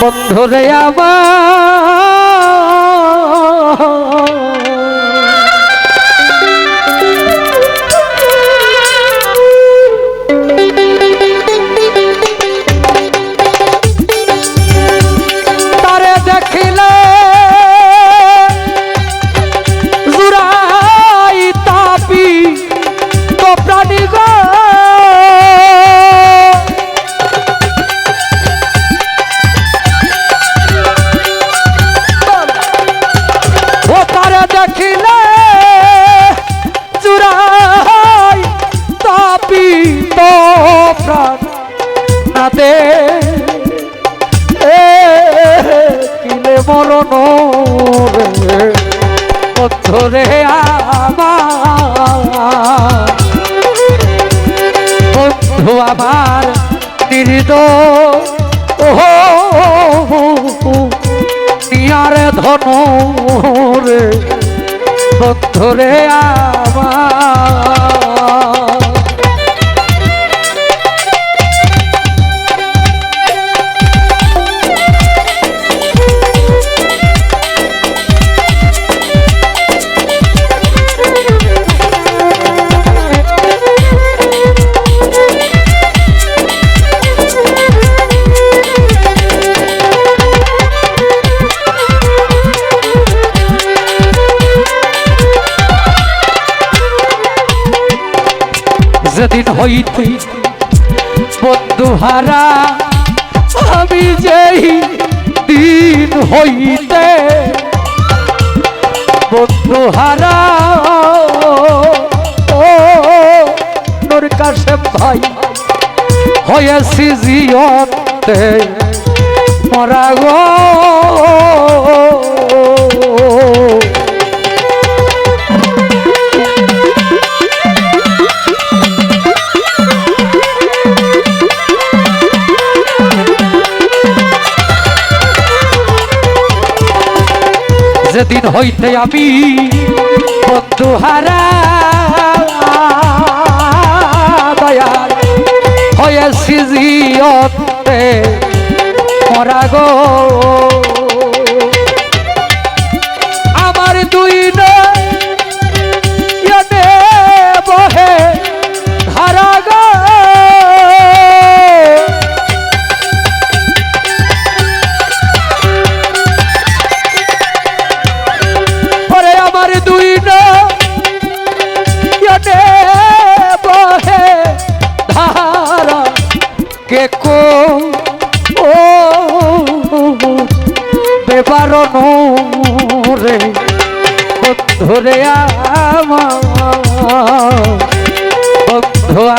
বন্ধুরে আমার প্রাণ না দে এ, কিলে মরণ রে আমার। বন্ধু আমার নির্দ। নিয়ারে ধন রে। বন্ধুরে আমার। হইতে বন্ধু হারা আমি যেই দিন হইতে বন্ধু হারা ও নোর কাছে ভাই, হয়েছি জিয়তে মরা গো। হইতে আমি বন্ধুহারা দয়াল হয়েছি জিয়তে। মরা গো।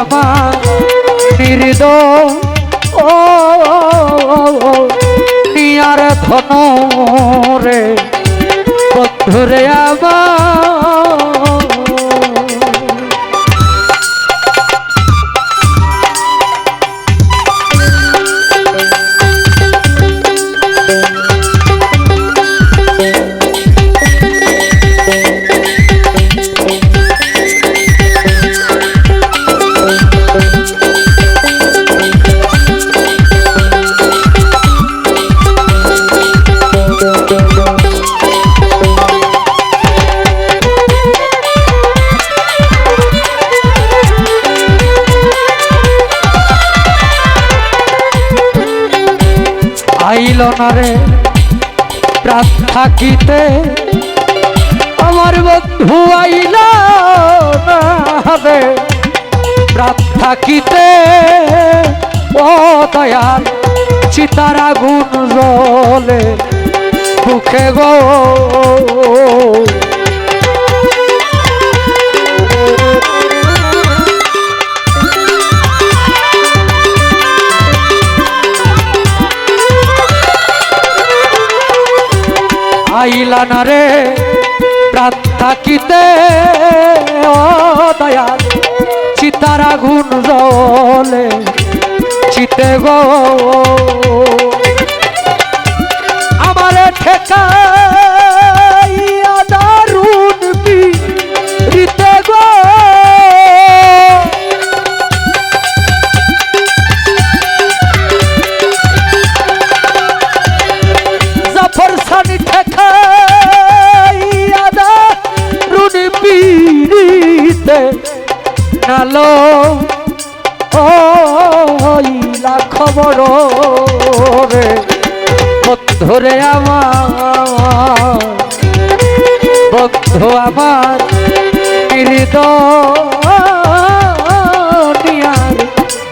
আমার নির্দ ও নিয়ার ধন রে বন্ধুরে আমার। আইল না রে প্রাণ আমার বন্ধু আইল রে প্রাণ ও দয়াল চিতার আগুন জলে মুখে গো। আইলা না রে। প্রাণ থাকিতে দয়াল চিতার আগুন জলে চিতে গো। ঠেকা বন্ধুরে আমার। বন্ধু আমার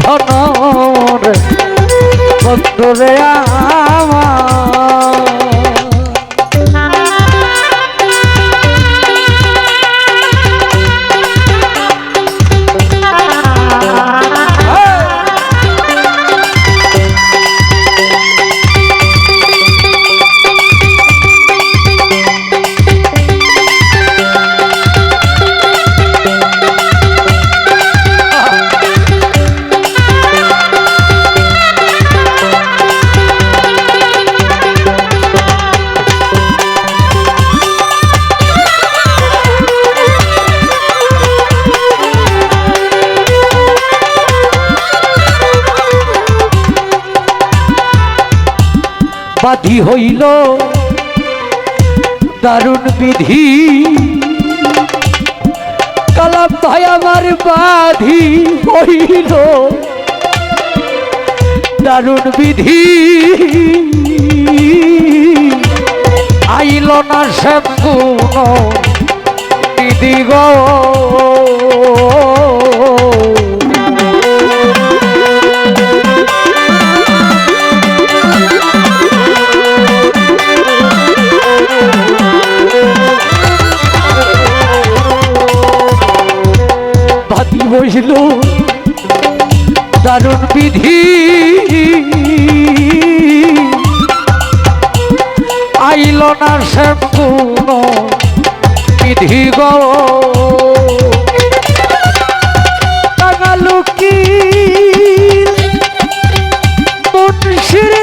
ধনর। বন্ধুরে আমার বাধি হইল। দারুণ বিধি। কালাম ভাই আমার বাধি হইল। দারুণ বিধি। আইল না শ্যাম গুণ বিধি গো। আইল না শ্যাম্পুন বিধি গো কাঙালুকি মুন্সির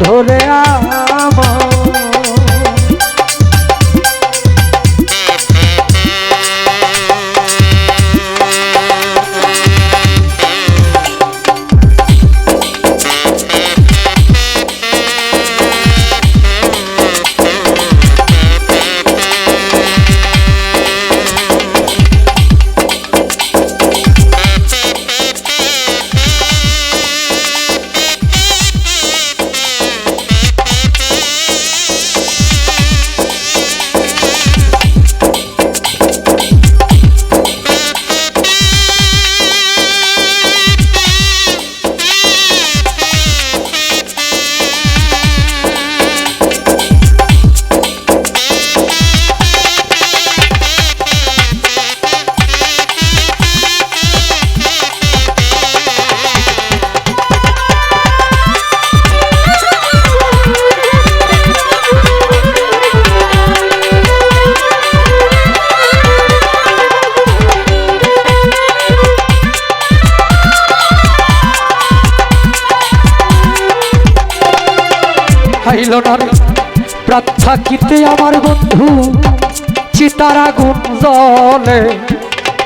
বন্ধুরে আমার থাকিতে আমার বন্ধু চিতার আগুন জলে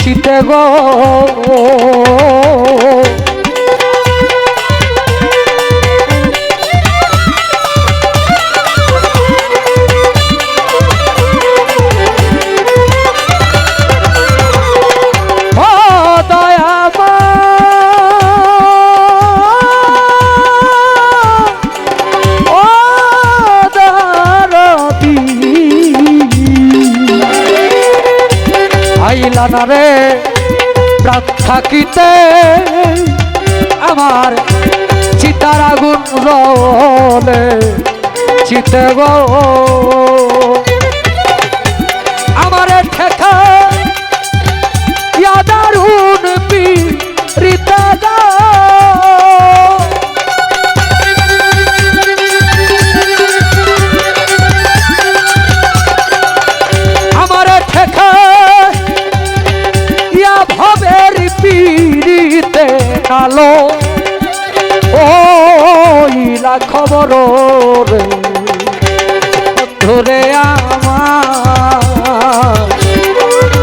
চিতে গো। না প্রাণ থাকিতে আমার চিতার আগুন রলে চিতে গো। খবর রে ধরে আমার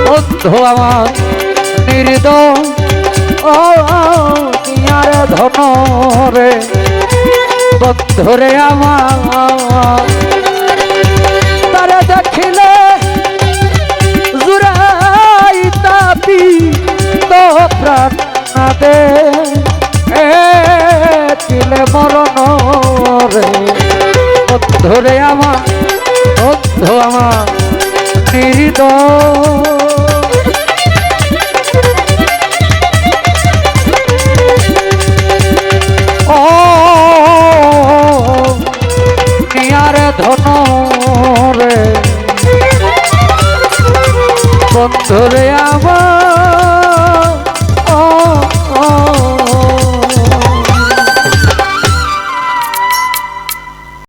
বন্ধু আমার নির্দ ও নিয়ার ধন রে বন্ধুরে আমার। তারা দেখিলে Chao.